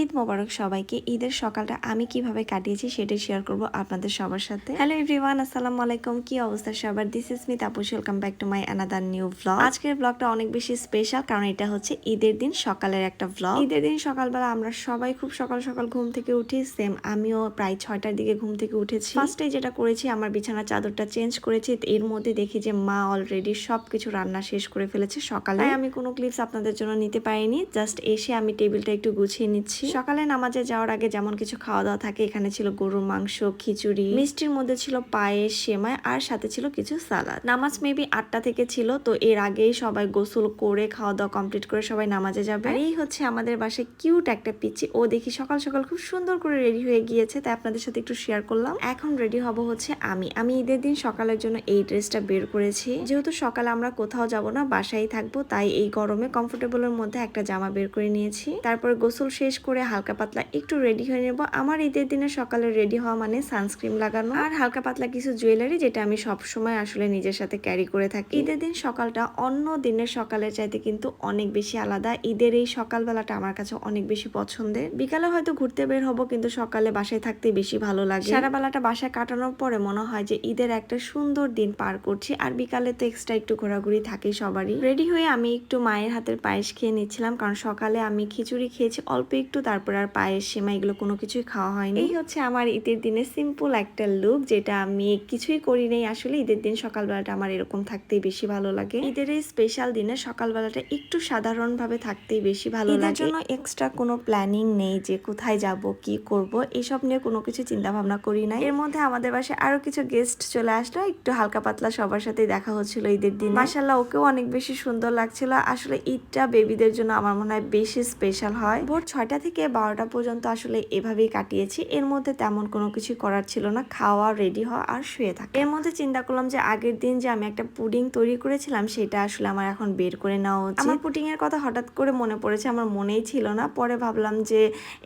ঈদ মোবারক সবাইকে। ঈদের সকালটা আমি কীভাবে কাটিয়েছি সেটাই শেয়ার করব আপনাদের সবার সাথে। হ্যালো এভরিওয়ান আসসালামু আলাইকুম। কি অবস্থা সবার? This is me Tapus. Welcome back to my another new blog আজকের ব্লগটা অনেক বেশি স্পেশাল কারণ এটা হচ্ছে ঈদের দিন সকালের একটা ব্লগ ঈদের দিন সকালবেলা আমরা সবাই খুব সকাল সকাল ঘুম থেকে উঠি সেম আমিও প্রায় ছয়টার দিকে ঘুম থেকে উঠেছি। ফার্স্টে যেটা করেছি, আমার বিছানার চাদরটা চেঞ্জ করেছি, এর মধ্যে দেখি যে মা অলরেডি সবকিছু রান্না শেষ করে ফেলেছে সকালে। আমি কোনো ক্লিপস আপনাদের জন্য নিতে পারিনি জাস্ট এসে আমি টেবিলটা একটু গুছিয়ে নিচ্ছি। সকালে নামাজে যাওয়ার আগে যেমন কিছু খাওয়া দাওয়া থাকে, এখানে ছিল গরুর মাংস, খিচুড়ি। মিষ্টির মধ্যে ছিল পায়েস, সেমাই, আর সাথে ছিল কিছু সালাদ। নামাজ মেবি আটটা থেকে ছিল, তো এর আগেই সবাই গোসল করে খাওয়া দাওয়া কমপ্লিট করে সবাই নামাজে যাবে। আর এই হচ্ছে আমাদের বাসায় কিউট একটা পিচ্ছি ও দেখি সকাল সকাল খুব সুন্দর করে রেডি হয়ে গিয়েছে, তাই আপনাদের সাথে একটু শেয়ার করলাম। এখন রেডি হব হচ্ছে আমি। আমি ঈদের দিন সকালের জন্য এই ড্রেসটা বের করেছি। যেহেতু সকালে আমরা কোথাও যাব না, বাসায় থাকব, তাই এই গরমে কমফোর্টেবলের মধ্যে একটা জামা বের করে নিয়েছি। তারপরে গোসল শেষ করে হালকা পাতলা একটু রেডি হয়ে নেব। আমার ঈদের দিনে সকালে রেডি হওয়া মানে সানস্ক্রিন লাগানো আর হালকা পাতলা কিছু জুয়েলারি যেটা আমি সব সময় আসলে নিজের সাথে ক্যারি করে থাকি। ঈদের দিন সকালটা অন্য দিনের সকালের চাইতে কিন্তু অনেক বেশি আলাদা। ঈদের এই সকালবেলাটা আমার কাছে অনেক বেশি পছন্দের। বিকালে হয়তো ঘুরতে বের হব কিন্তু সকালে বাসায় থাকতে বেশি ভালো লাগে। সারা বেলাটা বাসায় কাটানোর পরে মনে হয় যে ঈদের একটা সুন্দর দিন পার করছি আর বিকালে তো এক্সট্রা একটু ঘোরাঘুরি থাকে সবারই। রেডি হয়ে আমি একটু মায়ের হাতের পায়েস খেয়ে নিচ্ছিলাম কারণ সকালে আমি খিচুড়ি খেয়েছি, অল্প একটু তারপর আর পায়ের সেমাই এগুলো কোনো কিছুই খাওয়া হয়নি। এই হচ্ছে আমার ঈদের দিনে সিম্পল একটা লুক যেটা আমি কিছুই করি নাই। আসলে ঈদের দিন সকালবেলাটা আমার এরকম থাকতেই বেশি ভালো লাগে। ঈদের এই স্পেশাল দিনে সকালবেলাটা একটু সাধারণ ভাবে থাকতেই বেশি ভালো লাগে। জন্য এক্সট্রা কোনো প্ল্যানিং নেই যে কোথায় যাব কি করব এসব নিয়ে কোনো কিছু চিন্তা ভাবনা করি না এর মধ্যে আমাদের বাসায় আরও কিছু গেস্ট চলে আসলো। একটু হালকা পাতলা সবার সাথে দেখা হচ্ছিল ঈদের দিন। মাসাল্লাহ ওকেও অনেক বেশি সুন্দর লাগছিল। আসলে ঈদটা বেবিদের জন্য আমার মনে হয় বেশি স্পেশাল হয়। ভোর ছয়টা থেকে বারোটা পর্যন্ত আসলে এভাবেই কাটিয়েছি। এর মধ্যে তেমন কোনো কিছু করার ছিল না। খাওয়া রেডি হওয়া আর শুয়ে থাকা। এর মধ্যে চিন্তা করলাম যে আগের দিন যে আমি একটা পুডিং তৈরি করেছিলাম, সেটা আসলে আমার এখন বের করে নেওয়া উচিত। আমার পুডিং এর কথা হঠাৎ করে মনে পড়েছে, আমার মনেই ছিল না। পরে ভাবলাম যে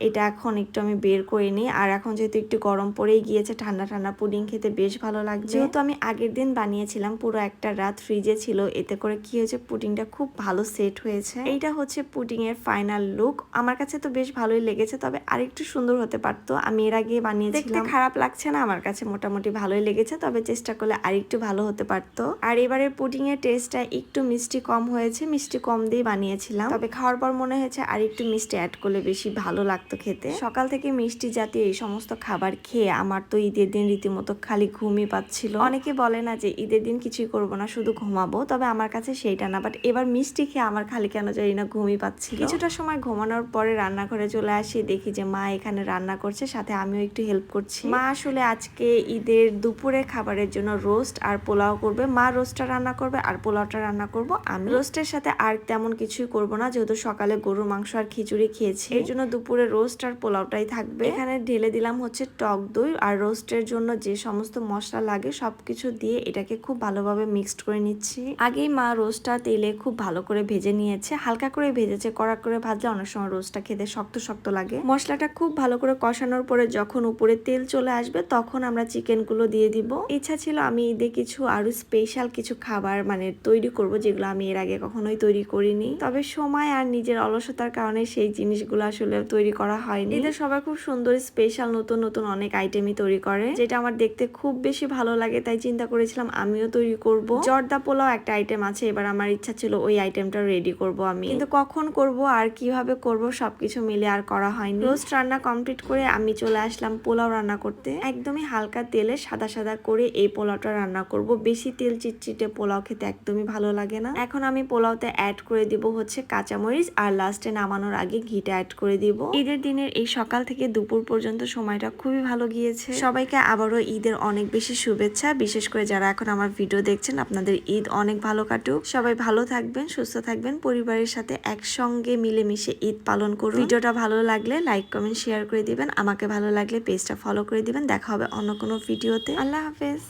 এটা এখন একটু আমি বের করে নিই। আর এখন যেহেতু একটু গরম পড়েই গিয়েছে, ঠান্ডা ঠান্ডা পুডিং খেতে বেশ ভালো লাগছে যেহেতু আমি আগের দিন বানিয়েছিলাম, পুরো একটা রাত ফ্রিজে ছিল। এতে করে কি হয়েছে, পুডিংটা খুব ভালো সেট হয়েছে। এইটা হচ্ছে পুডিং এর ফাইনাল লুক আমার কাছে তো বেশ ভালোই লেগেছে, তবে আরেকটু সুন্দর হতে পারতো। আমি এর আগে বানিয়েছিলাম। দেখতে খারাপ লাগছে না আমার কাছে? মোটামুটি ভালোই লেগেছে, তবে চেষ্টা করলে আরেকটু ভালো হতে পারতো। আর এবারে পুডিং এর টেস্টটা একটু মিষ্টি কম হয়েছে, মিষ্টি কম দিয়ে বানিয়েছিলাম। তবে খাওয়ার পর মনে হয়েছে আর একটু মিষ্টি অ্যাড করলে বেশি ভালো লাগতো খেতে। সকাল থেকে মিষ্টি জাতীয় এই সমস্ত খাবার খেয়ে আমার তো ঈদের দিন রীতিমতো খালি ঘুমই পাচ্ছিল। অনেকে বলে না যে ঈদের দিন কিছুই করব না, শুধু ঘুমাবো, তবে আমার কাছে সেইটা না। বাট এবার মিষ্টি খেয়ে আমার খালি কেন জানি না ঘুমই পাচ্ছিল। কিছুটা সময় ঘুমানোর পরে রান্নাঘরে চলে আসি, দেখি যে মা এখানে রান্না করছে, সাথে আমিও একটু হেল্প করছি। মা আসলে আজকে ঈদের দুপুরে খাবারের জন্য রোস্ট আর পোলাও করবে। মা রোস্টটা রান্না করবে আর পোলাওটা রান্না করব আমি। রোস্টের সাথে আর তেমন কিছুই করব না, যেহেতু সকালে গরুর মাংস আর খিচুড়ি খেয়েছি। এই জন্য দুপুরে রোস্ট আর পোলাওটাই থাকবে। এখানে ঢেলে দিলাম হচ্ছে টক দই আর রোস্টের জন্য যে সমস্ত মশলা লাগে সবকিছু দিয়ে এটাকে খুব ভালোভাবে মিক্সড করে নিচ্ছি। আগেই মা রোস্টটা তেলে খুব ভালো করে ভেজে নিয়েছে, হালকা করে ভেজেছে, কড়া করে ভাজলে অনেক সময় রোস্টটা খেতে শক্ত শক্ত শক্ত লাগে। মশলাটা খুব ভালো করে কষানোর পরে যখন উপরে তেল চলে আসবে তখন আমরা চিকেনগুলো দিয়ে দিব। ইচ্ছা ছিল আমি ঈদে কিছু আরও স্পেশাল কিছু খাবার মানে তৈরি করব যেগুলো আমি এর আগে কখনোই তৈরি করিনি। তবে সময় আর নিজের অলসতার কারণে সেই জিনিসগুলো আসলে তৈরি করা হয়নি। ঈদের সবাই খুব সুন্দর স্পেশাল নতুন নতুন অনেক আইটেমই তৈরি করে, যেটা আমার দেখতে খুব বেশি ভালো লাগে, তাই চিন্তা করেছিলাম আমিও তৈরি করব। জর্দা পোলাও একটা আইটেম আছে, এবার আমার ইচ্ছা ছিল ওই আইটেমটা রেডি করব আমি। কিন্তু কখন করব আর কীভাবে করব সবকিছু মিলে আর করা হয়নি। রোস্ট রান্না কমপ্লিট করে আমি চলে আসলাম পোলাও রান্না করতে। একদমই হালকা তেলে সাদা সাদা করে এই পোলাওটা রান্না করব। বেশি তেল চিটচিটে পোলাও খেতে একদমই ভালো লাগে না। এখন আমি পোলাওতে অ্যাড করে দিব হচ্ছে কাঁচামরিচ আর লাস্টে নামানোর আগে ঘিটা অ্যাড করে দিব। ঈদের দিনের এই সকাল থেকে দুপুর পর্যন্ত সময়টা খুবই ভালো গিয়েছে। সবাইকে আবারও ঈদের অনেক বেশি শুভেচ্ছা। বিশেষ করে যারা এখন আমার ভিডিও দেখছেন আপনাদের ঈদ অনেক ভালো কাটুক। সবাই ভালো থাকবেন সুস্থ থাকবেন। পরিবারের সাথে একসঙ্গে মিলেমিশে ঈদ পালন করুন। ভিডিওটা ভালো লাগলে লাইক, কমেন্ট শেয়ার করে দিবেন। আমাকে ভালো লাগলে পেজটা ফলো করে দিবেন। দেখা হবে অন্য কোনো ভিডিওতে। আল্লাহ হাফেজ।